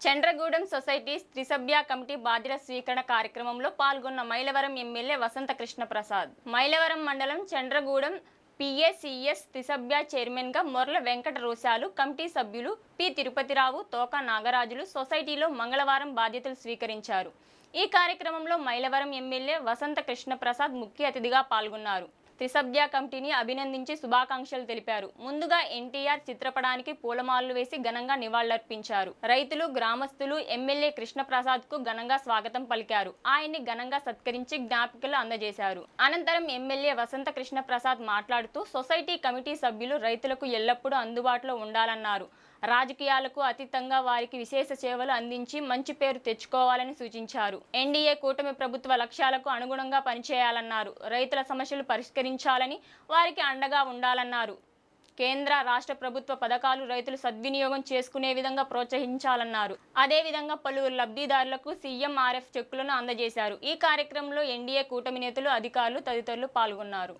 Chandragudem society త్రిసభ్య committee బాధ్యత స్వీకరణ కార్యక్రమంలో పాల్గొన్న మైలవరం ఎమ్మెల్యే వసంత కృష్ణ ప్రసాద్ మైలవరం మండలం చంద్రగూడెం పిఏసిఎస్ త్రిసభ్య చైర్మన్గా మొర్ల వెంకట రోశాలు కమిటీ సభ్యులు పి తిరుపతిరావు తోక నాగరాజులు సొసైటీలో మంగళవారం బాధ్యతలు స్వీకరించారు. ఈ కార్యక్రమంలో మైలవరం ఎమ్మెల్యే వసంత కృష్ణ ప్రసాద్ ముఖ్య అతిథిగా పాల్గొన్నారు. త్రిసభ్య కమిటీని అభినందించి శుభాకాంక్షలు తెలిపారు. ముందుగా ఎన్టీఆర్ చిత్రపటానికి పూలమాలలు వేసి ఘనంగా నివాళులర్పించారు. రైతులు గ్రామస్తులు ఎమ్మెల్యే కృష్ణప్రసాద్కు ఘనంగా స్వాగతం పలికారు. ఆయన్ని ఘనంగా సత్కరించి జ్ఞాపికలు అందజేశారు. అనంతరం ఎమ్మెల్యే వసంత కృష్ణప్రసాద్ మాట్లాడుతూ సొసైటీ కమిటీ సభ్యులు రైతులకు ఎల్లప్పుడూ అందుబాటులో ఉండాలన్నారు. రాజకీయాలకు అతీతంగా వారికి విశేష సేవలు అందించి మంచి పేరు తెచ్చుకోవాలని సూచించారు. ఎన్డీఏ కూటమి ప్రభుత్వ లక్ష్యాలకు అనుగుణంగా పనిచేయాలన్నారు. రైతుల సమస్యలు గమనించాలని వారికి అండగా ఉండాలన్నారు. కేంద్ర రాష్ట్ర ప్రభుత్వ పథకాలు రైతులు సద్వినియోగం చేసుకునే విధంగా ప్రోత్సహించాలన్నారు. అదేవిధంగా పలువురు లబ్ధిదారులకు సీఎంఆర్ఎఫ్ చెక్కులను అందజేశారు. ఈ కార్యక్రమంలో ఎన్డీఏ కూటమి నేతలు అధికారులు తదితరులు పాల్గొన్నారు.